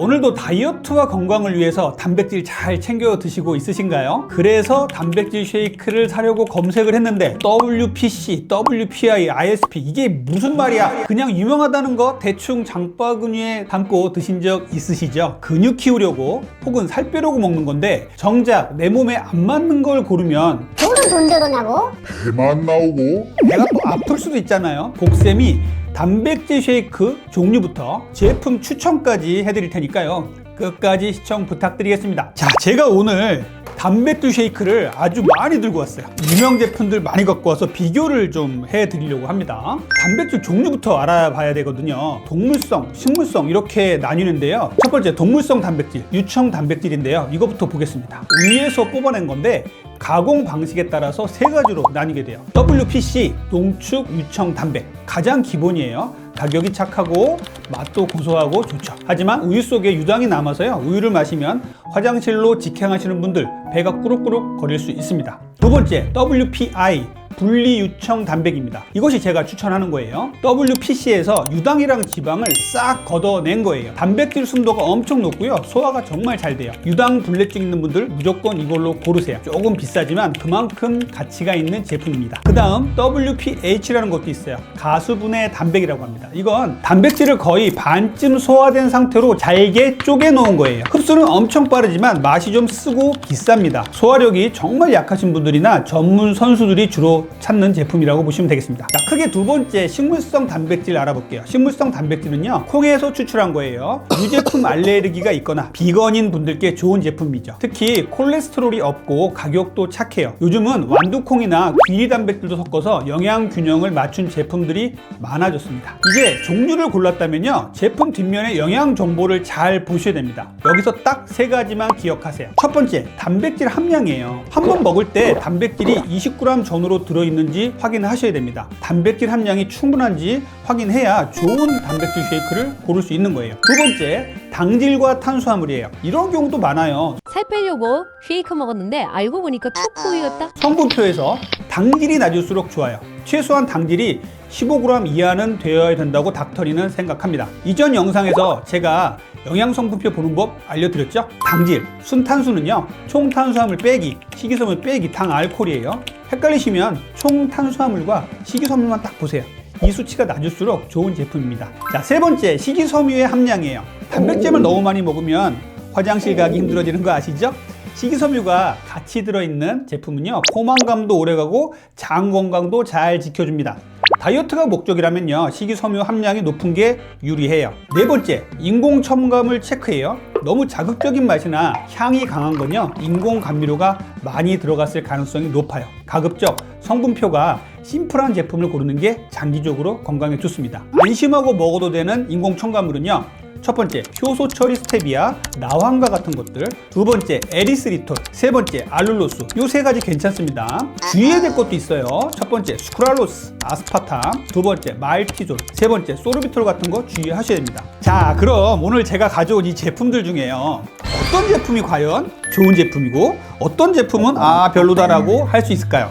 오늘도 다이어트와 건강을 위해서 단백질 잘 챙겨 드시고 있으신가요? 그래서 단백질 쉐이크를 사려고 검색을 했는데 WPC, WPI, ISP 이게 무슨 말이야? 그냥 유명하다는 거 대충 장바구니에 담고 드신 적 있으시죠? 근육 키우려고 혹은 살 빼려고 먹는 건데 정작 내 몸에 안 맞는 걸 고르면 저는 돈 들었냐고? 배만 나오고 내가 또 아플 수도 있잖아요. 복쌤이 단백질 쉐이크 종류부터 제품 추천까지 해드릴 테니까요. 끝까지 시청 부탁드리겠습니다. 자, 제가 오늘 단백질 쉐이크를 아주 많이 들고 왔어요. 유명 제품들 많이 갖고 와서 비교를 좀 해드리려고 합니다. 단백질 종류부터 알아봐야 되거든요. 동물성, 식물성 이렇게 나뉘는데요. 첫 번째 동물성 단백질, 유청 단백질인데요. 이거부터 보겠습니다. 위에서 뽑아낸 건데 가공 방식에 따라서 세 가지로 나뉘게 돼요. WPC, 농축 유청 단백. 가장 기본이에요. 가격이 착하고 맛도 고소하고 좋죠. 하지만 우유 속에 유당이 남아서요. 우유를 마시면 화장실로 직행하시는 분들 배가 꾸룩꾸룩 거릴 수 있습니다. 두 번째, WPI. 분리 유청 단백입니다. 이것이 제가 추천하는 거예요. WPC에서 유당이랑 지방을 싹 걷어낸 거예요. 단백질 순도가 엄청 높고요. 소화가 정말 잘 돼요. 유당 불내증 있는 분들 무조건 이걸로 고르세요. 조금 비싸지만 그만큼 가치가 있는 제품입니다. 그 다음 WPH라는 것도 있어요. 가수분해 단백이라고 합니다. 이건 단백질을 거의 반쯤 소화된 상태로 잘게 쪼개 놓은 거예요. 흡수는 엄청 빠르지만 맛이 좀 쓰고 비쌉니다. 소화력이 정말 약하신 분들이나 전문 선수들이 주로 찾는 제품이라고 보시면 되겠습니다. 자, 크게 두 번째 식물성 단백질 알아볼게요. 식물성 단백질은요, 콩에서 추출한 거예요. 유제품 알레르기가 있거나 비건인 분들께 좋은 제품이죠. 특히 콜레스테롤이 없고 가격도 착해요. 요즘은 완두콩이나 귀리 단백질도 섞어서 영양 균형을 맞춘 제품들이 많아졌습니다. 이제 종류를 골랐다면요, 제품 뒷면에 영양 정보를 잘 보셔야 됩니다. 여기서 딱 세 가지만 기억하세요. 첫 번째, 단백질 함량이에요. 한 번 먹을 때 단백질이 20g 전후로 들어 있는지 확인하셔야 됩니다. 단백질 함량이 충분한지 확인해야 좋은 단백질 쉐이크를 고를 수 있는 거예요. 두 번째, 당질과 탄수화물이에요. 이런 경우도 많아요. 살 빼려고 쉐이크 먹었는데 알고 보니까 툭보이였다. 성분표에서 당질이 낮을수록 좋아요. 최소한 당질이 15g 이하는 되어야 된다고 닥터리는 생각합니다. 이전 영상에서 제가 영양성분표 보는 법 알려드렸죠? 당질, 순탄수는요, 총 탄수화물 빼기, 식이섬유 빼기, 당 알코올이에요. 헷갈리시면 총 탄수화물과 식이섬유만 딱 보세요. 이 수치가 낮을수록 좋은 제품입니다. 자, 세 번째, 식이섬유의 함량이에요. 단백질을 너무 많이 먹으면 화장실 가기 힘들어지는 거 아시죠? 식이섬유가 같이 들어있는 제품은요 포만감도 오래가고 장 건강도 잘 지켜줍니다 다이어트가 목적이라면요. 식이섬유 함량이 높은 게 유리해요. 네 번째 인공 첨가물 체크해요. 너무 자극적인 맛이나 향이 강한 건요. 인공 감미료가 많이 들어갔을 가능성이 높아요. 가급적 성분표가 심플한 제품을 고르는 게 장기적으로 건강에 좋습니다. 안심하고 먹어도 되는 인공 첨가물은요 첫 번째 효소 처리 스테비아, 나황과 같은 것들. 두 번째 에리스리톨. 세 번째 알룰로스. 요 세 가지 괜찮습니다. 주의해야 될 것도 있어요. 첫 번째 스크랄로스, 아스파탐. 두 번째 말티졸. 세 번째 소르비톨 같은 거 주의하셔야 됩니다. 자, 그럼 오늘 제가 가져온 이 제품들 중에요. 어떤 제품이 과연 좋은 제품이고 어떤 제품은 아 별로다라고 할 수 있을까요?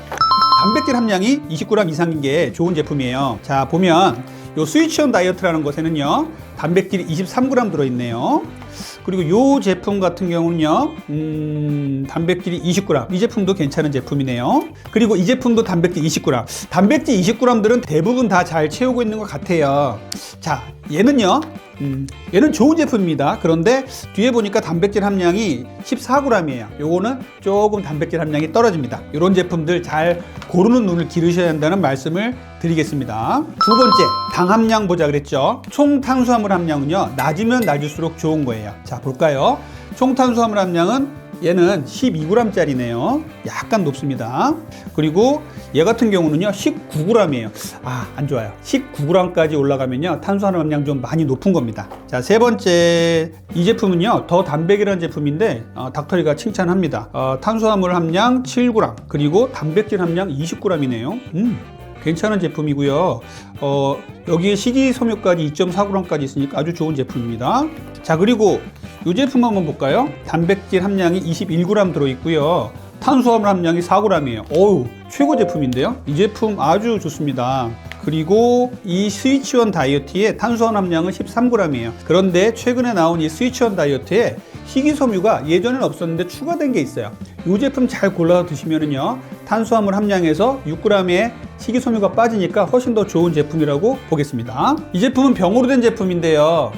단백질 함량이 20g 이상인 게 좋은 제품이에요. 자, 보면 요 스위치온 다이어트라는 것에는요, 단백질이 23g 들어있네요. 그리고 요 제품 같은 경우는요, 음, 단백질이 20g. 이 제품도 괜찮은 제품이네요. 그리고 이 제품도 단백질 20g. 단백질 20g들은 대부분 다 잘 채우고 있는 것 같아요. 자, 얘는요, 음, 얘는 좋은 제품입니다. 그런데 뒤에 보니까 단백질 함량이 14g이에요. 요거는 조금 단백질 함량이 떨어집니다. 이런 제품들 잘 고르는 눈을 기르셔야 한다는 말씀을 드리겠습니다. 두 번째, 당 함량 보자 그랬죠. 총 탄수화물 함량은요, 낮으면 낮을수록 좋은 거예요. 자, 볼까요? 총 탄수화물 함량은 얘는 12g짜리네요. 약간 높습니다. 그리고 얘 같은 경우는요, 19g이에요. 아, 안 좋아요. 19g까지 올라가면요, 탄수화물 함량 좀 많이 높은 겁니다. 자, 세 번째, 이 제품은요, 더 단백이라는 제품인데, 어, 닥터리가 칭찬합니다. 어, 탄수화물 함량 7g, 그리고 단백질 함량 20g이네요. 음. 괜찮은 제품이고요. 어, 여기에 식이섬유까지 2.4g까지 있으니까 아주 좋은 제품입니다. 자, 그리고 이 제품 한번 볼까요? 단백질 함량이 21g 들어있고요. 탄수화물 함량이 4g이에요. 어우, 최고 제품인데요? 이 제품 아주 좋습니다. 그리고 이 스위치원 다이어트의 탄수화물 함량은 13g이에요. 그런데 최근에 나온 이 스위치원 다이어트에 희귀섬유가 예전엔 없었는데 추가된 게 있어요. 이 제품 잘 골라서 드시면은요, 탄수화물 함량에서 6g의 희귀섬유가 빠지니까 훨씬 더 좋은 제품이라고 보겠습니다. 이 제품은 병으로 된 제품인데요.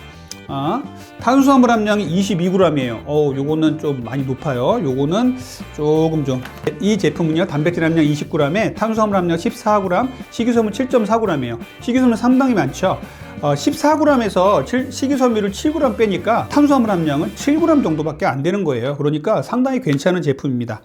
아, 탄수화물 함량이 22g이에요. 어, 요거는 좀 많이 높아요. 요거는 조금 좀. 이 제품은요, 단백질 함량 20g에 탄수화물 함량 14g, 식이섬유 7.4g이에요. 식이섬유 상당히 많죠. 어, 14g에서 식이섬유를 7g 빼니까 탄수화물 함량은 7g 정도밖에 안 되는 거예요. 그러니까 상당히 괜찮은 제품입니다.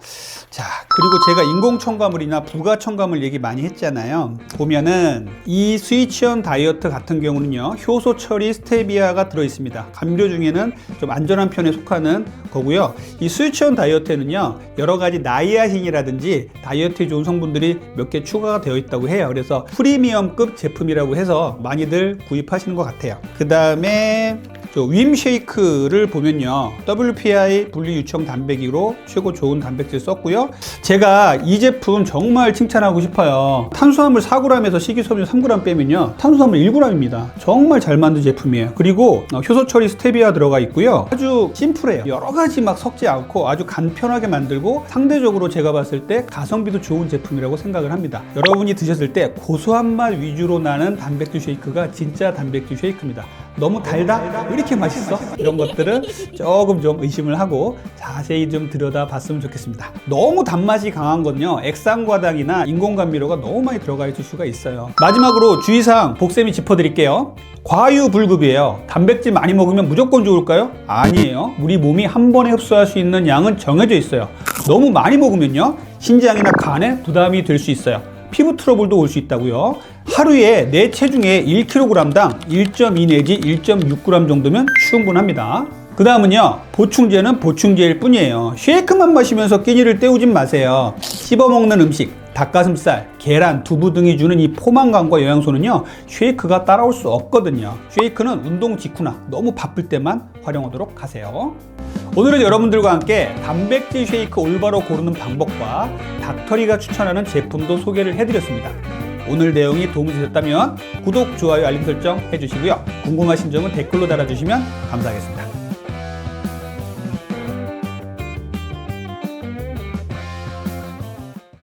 자, 그리고 제가 인공 첨가물이나 부가 첨가물 얘기 많이 했잖아요. 보면은 이 스위치온 다이어트 같은 경우는요, 효소 처리 스테비아가 들어 있 습니다. 감료 중에는 좀 안전한 편에 속하는 거고요. 이 스위치온 다이어트에는요, 여러 가지 나이아신이라든지 다이어트에 좋은 성분들이 몇 개 추가가 되어 있다고 해요. 그래서 프리미엄급 제품이라고 해서 많이들 구입하시는 것 같아요. 그 다음에 윈 쉐이크를 보면요. WPI 분리 유청 단백이로 최고 좋은 단백질 썼고요. 제가 이 제품 정말 칭찬하고 싶어요. 탄수화물 4g에서 식이섬유 3g 빼면요. 탄수화물 1g입니다. 정말 잘 만든 제품이에요. 그리고 어, 효소 처리 스테비아 들어가 있고요. 아주 심플해요. 여러 가지 막 섞지 않고 아주 간편하게 만들고 상대적으로 제가 봤을 때 가성비도 좋은 제품이라고 생각을 합니다. 여러분이 드셨을 때 고소한 맛 위주로 나는 단백질 쉐이크가 진짜 단백질 쉐이크입니다. 너무 달다? 왜 이렇게 맛있어? 이런 것들은 조금 좀 의심을 하고 자세히 좀 들여다 봤으면 좋겠습니다. 너무 단맛이 강한 건요, 액상과당이나 인공감미료가 너무 많이 들어가 있을 수가 있어요. 마지막으로 주의사항 복쌤이 짚어드릴게요. 과유불급이에요. 단백질 많이 먹으면 무조건 좋을까요? 아니에요. 우리 몸이 한 번에 흡수할 수 있는 양은 정해져 있어요. 너무 많이 먹으면요, 신장이나 간에 부담이 될 수 있어요. 피부 트러블도 올 수 있다고요. 하루에 내 체중의 1kg당 1.2 내지 1.6g 정도면 충분합니다. 그 다음은요, 보충제는 보충제일 뿐이에요. 쉐이크만 마시면서 끼니를 때우진 마세요. 씹어먹는 음식, 닭가슴살, 계란, 두부 등이 주는 이 포만감과 영양소는요, 쉐이크가 따라올 수 없거든요. 쉐이크는 운동 직후나 너무 바쁠 때만 활용하도록 하세요. 오늘은 여러분들과 함께 단백질 쉐이크 올바로 고르는 방법과 닥터리가 추천하는 제품도 소개를 해드렸습니다. 오늘 내용이 도움이 되셨다면 구독, 좋아요, 알림 설정 해주시고요. 궁금하신 점은 댓글로 달아주시면 감사하겠습니다.